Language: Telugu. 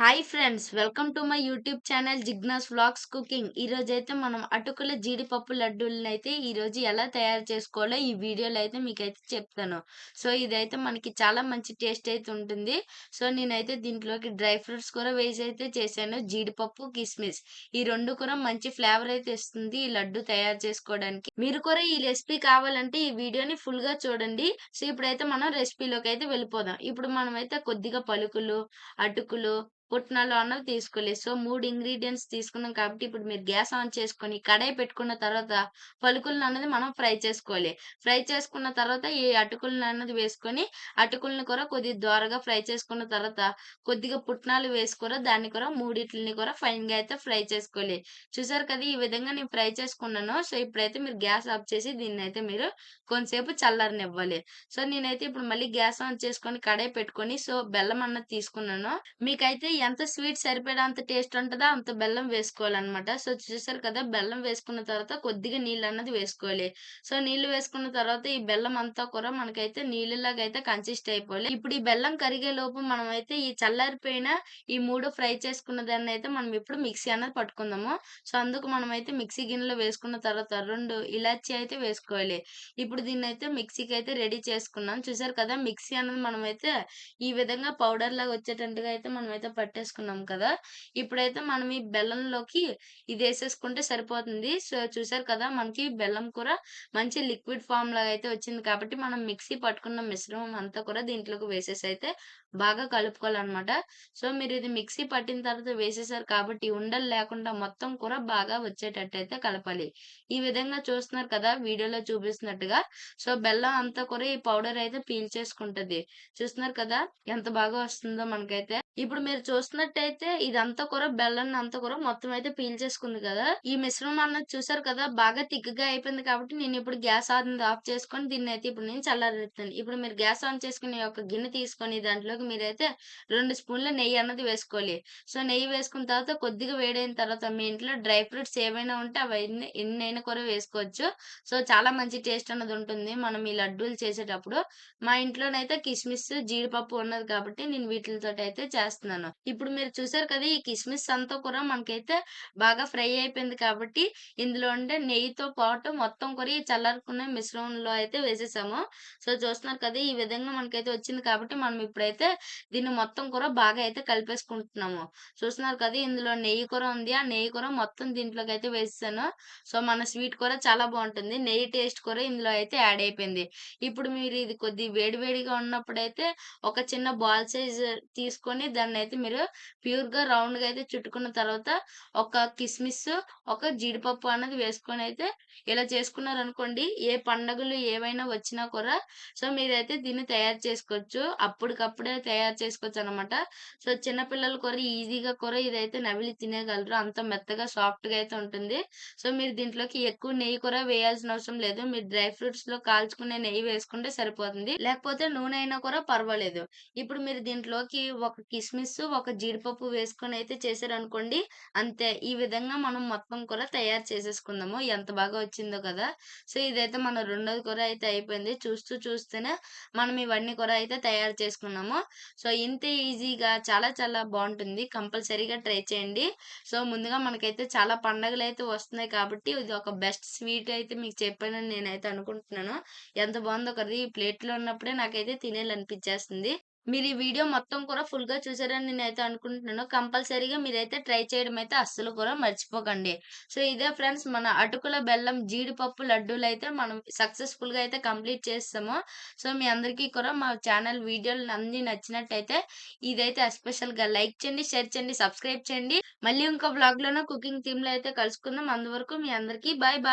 Hi friends welcome to my YouTube channel Jigna's vlogs cooking. ఈ రోజు అయితే మనం అటుకుల జీడిపప్పు లడ్డూలను అయితే ఈరోజు ఎలా తయారు చేసుకోవాలో ఈ వీడియోలో అయితే మీకైతే చెప్తాను. సో ఇదైతే మనకి చాలా మంచి టేస్ట్ అయితే ఉంటుంది. సో నేనైతే దీంట్లోకి డ్రై ఫ్రూట్స్ కూడా వేసి అయితే చేశాను. జీడిపప్పు కిస్మిస్ ఈ రెండు కూడా మంచి ఫ్లేవర్ అయితే ఇస్తుంది ఈ లడ్డు తయారు చేసుకోవడానికి. మీరు కూడా ఈ రెసిపీ కావాలంటే ఈ వీడియోని ఫుల్గా చూడండి. సో ఇప్పుడైతే మనం రెసిపీలోకి అయితే వెళ్ళిపోదాం. ఇప్పుడు మనం అయితే కొద్దిగా పలుకులు అటుకులు పుట్నాలు అన్నవి తీసుకోలేదు. సో, మూడు ఇంగ్రీడియంట్స్ తీసుకున్నాం కాబట్టి ఇప్పుడు మీరు గ్యాస్ ఆన్ చేసుకొని కడాయి పెట్టుకున్న తర్వాత పలుకులను అన్నది మనం ఫ్రై చేసుకోవాలి. ఫ్రై చేసుకున్న తర్వాత ఈ అటుకులను అన్నది వేసుకొని అటుకులను కూడా కొద్దిగా దోరగా ఫ్రై చేసుకున్న తర్వాత కొద్దిగా పుట్నాలు వేసుకురా దాన్ని కూడా మూడిట్లని కూడా ఫైన్‌గా అయితే ఫ్రై చేసుకోవాలి. చూసారు కదా! ఈ విధంగా నేను ఫ్రై చేసుకున్నాను. సో, ఇప్పుడైతే మీరు గ్యాస్ ఆఫ్ చేసి దీన్ని అయితే మీరు కొంతసేపు చల్లారనివ్వాలి. సో, నేనైతే ఇప్పుడు మళ్ళీ గ్యాస్ ఆన్ చేసుకొని కడాయి పెట్టుకొని సో, బెల్లం అన్నది తీసుకున్నాను. మీకైతే ఎంత స్వీట్ సరిపడేంత టేస్ట్ ఉంటుందో అంత బెల్లం వేసుకోవాలన్నమాట సో, చూసారు కదా! బెల్లం వేసుకున్న తర్వాత కొద్దిగా నీళ్ళు అన్నది వేసుకోవాలి. సో, నీళ్ళు వేసుకున్న తర్వాత ఈ బెల్లం అంతా కూడా మనకైతే నీళ్ళలాగా అయితే కన్సిస్ట్ అయిపోవాలి. ఇప్పుడు ఈ బెల్లం కరిగే లోపు మనమైతే ఈ చల్లారిపోయిన ఈ మూడు ఫ్రై చేసుకున్న దాన్నయితే మనం ఇప్పుడు మిక్సీ అన్నది పట్టుకుందాము. సో, అందుకు మనమైతే మిక్సీ గిన్నెలో వేసుకున్న తర్వాత రెండు ఇలాచీ అయితే వేసుకోవాలి. ఇప్పుడు దీన్నైతే మిక్సీకి అయితే రెడీ చేసుకున్నాం. చూసారు కదా! మిక్సీ అన్నది మనం అయితే ఈ విధంగా పౌడర్ లాగా వచ్చేటట్టుగా అయితే మనం అయితే పట్టేసుకున్నాం కదా! ఇప్పుడైతే మనం ఈ బెల్లంలోకి ఇది వేసేసుకుంటే సరిపోతుంది. సో, చూసారు కదా! మనకి బెల్లం కూర మంచి లిక్విడ్ ఫార్మ్ లాగా అయితే వచ్చింది కాబట్టి మనం మిక్సీ పట్టుకున్న మిశ్రమం అంతా కూడా దీంట్లోకి వేసేసి అయితే బాగా కలుపుకోవాలన్నమాట సో, మీరు ఇది మిక్సీ పట్టిన తర్వాత వేసేసారు కాబట్టి ఉండలు లేకుండా మొత్తం కూర బాగా వచ్చేటట్టు అయితే కలపాలి. ఈ విధంగా చూస్తున్నారు కదా! వీడియోలో చూపిస్తున్నట్టుగా. సో, బెల్లం అంతా కూడా ఈ పౌడర్ అయితే పీల్చేసుకుంటది. చూస్తున్నారు కదా! ఎంత బాగా వస్తుందో మనకైతే. ఇప్పుడు మీరు చూస్తున్నట్టయితే ఇదంతా కూర బెల్లం అంతా కూర మొత్తం అయితే పీల్చేసుకుంది కదా! ఈ మిశ్రమం అన్నది చూసారు కదా! బాగా తిక్కగా అయిపోయింది కాబట్టి నేను ఇప్పుడు గ్యాస్ ఆన్ ఆఫ్ చేసుకొని అయితే ఇప్పుడు నేను చల్లారెత్తాను ఇప్పుడు మీరు గ్యాస్ ఆన్ చేసుకుని ఒక గిన్నె తీసుకొని దాంట్లోకి మీరైతే రెండు స్పూన్ల నెయ్యి అన్నది వేసుకోవాలి. సో, నెయ్యి వేసుకున్న తర్వాత కొద్దిగా వేడైన తర్వాత మీ ఇంట్లో డ్రై ఫ్రూట్స్ ఏవైనా ఉంటే అవన్నీ ఎన్నైనా కూడా వేసుకోవచ్చు. సో, చాలా మంచి టేస్ట్ అన్నది ఉంటుంది. మనం ఈ లడ్డూలు చేసేటప్పుడు. మా ఇంట్లోనైతే కిస్మిస్, జీడిపప్పు ఉన్నది కాబట్టి నేను వీటితో అయితే చేస్తున్నాను. ఇప్పుడు మీరు చూసారు కదా! ఈ కిస్మిస్ అంతా కూడా మనకైతే బాగా ఫ్రై అయిపోయింది కాబట్టి ఇందులో ఉండే నెయ్యితో పాటు మొత్తం కూడా ఈ చల్లారుకున్న మిశ్రమంలో అయితే వేసేసాము. సో, చూస్తున్నారు కదా! ఈ విధంగా మనకైతే వచ్చింది కాబట్టి మనం ఇప్పుడైతే దీన్ని మొత్తం కూడా బాగా అయితే కలిపేసుకుంటున్నాము. చూస్తున్నారు కదా! ఇందులో నెయ్యి కూర ఉంది. ఆ నెయ్యి కూర మొత్తం దీంట్లోకి అయితే వేసేసాను. సో, మన స్వీట్ కూర చాలా బాగుంటుంది నెయ్యి టేస్ట్ కూర ఇందులో అయితే యాడ్ అయిపోయింది. ఇప్పుడు మీరు ఇది కొద్ది వేడి వేడిగా ఉన్నప్పుడైతే ఒక చిన్న బాల్ సైజ్ తీసుకొని దాన్ని అయితే మీరు ప్యూర్‌గా రౌండ్‌గా అయితే చుట్టుకున్న తర్వాత ఒక కిస్మిస్, ఒక జీడిపప్పు అనేది వేసుకొని అయితే ఇలా చేసుకున్నారనుకోండి ఏ పండగలు ఏవైనా వచ్చినా కూడా సో, మీరైతే దీన్ని తయారు చేసుకోవచ్చు. అప్పటికప్పుడే తయారు చేసుకోవచ్చు అనమాట సో, చిన్నపిల్లలు కూడా ఈజీగా కూడా ఇదైతే నవిలి తినేయగలరు. అంత మెత్తగా సాఫ్ట్‌గా అయితే ఉంటుంది. సో, మీరు దీంట్లోకి ఎక్కువ నెయ్యి కూడా వేయాల్సిన అవసరం లేదు. మీరు డ్రై ఫ్రూట్స్లో కాల్చుకునే నెయ్యి వేసుకుంటే సరిపోతుంది. లేకపోతే నూనె అయినా కూడా పర్వాలేదు. ఇప్పుడు మీరు దీంట్లోకి ఒక కిస్మిస్, ఒక జీడిపప్పు వేసుకొని అయితే చేశారనుకోండి అంతే. ఈ విధంగా మనం మొత్తం కూడా తయారు చేసేసుకుందాము. ఎంత బాగా వచ్చిందో కదా! సో, ఇదైతే మన రెండోది కూర అయితే అయిపోయింది. చూస్తూ చూస్తూనే మనం ఇవన్నీ కూడా అయితే తయారు చేసుకున్నాము. సో, ఇంత ఈజీగా చాలా చాలా బాగుంటుంది కంపల్సరీగా ట్రై చేయండి. సో, ముందుగా మనకైతే చాలా పండగలు అయితే వస్తున్నాయి కాబట్టి ఇది ఒక బెస్ట్ స్వీట్ అయితే మీకు చెప్పానని నేనైతే అనుకుంటున్నాను. ఎంత బాగుందో కదా! ఈ ప్లేట్‌లో ఉన్నప్పుడే నాకైతే తినేయాలనిపించేస్తుంది. మీరు ఈ వీడియో మొత్తం కూడా ఫుల్‌గా చూసారని నేనైతే అనుకుంటున్నాను. కంపల్సరీగా మీరైతే ట్రై చేయడం అయితే అస్సలు కూడా మర్చిపోకండి. సో, ఇదే ఫ్రెండ్స్ మన అటుకుల బెల్లం జీడిపప్పు లడ్డూలైతే మనం సక్సెస్‌ఫుల్‌గా అయితే కంప్లీట్ చేస్తాము సో, మీ అందరికీ కూడా మా ఛానల్ వీడియోలు అన్ని నచ్చినట్టయితే ఇదైతే ఎస్పెషల్‌గా లైక్ చేయండి, షేర్ చేయండి, సబ్స్క్రైబ్ చేయండి. మళ్ళీ ఇంకో వ్లాగ్‌లోనో కుకింగ్ థీమ్‌లో అయితే కలుసుకుందాం. అందువరకు మీ అందరికీ బాయ్ బాయ్.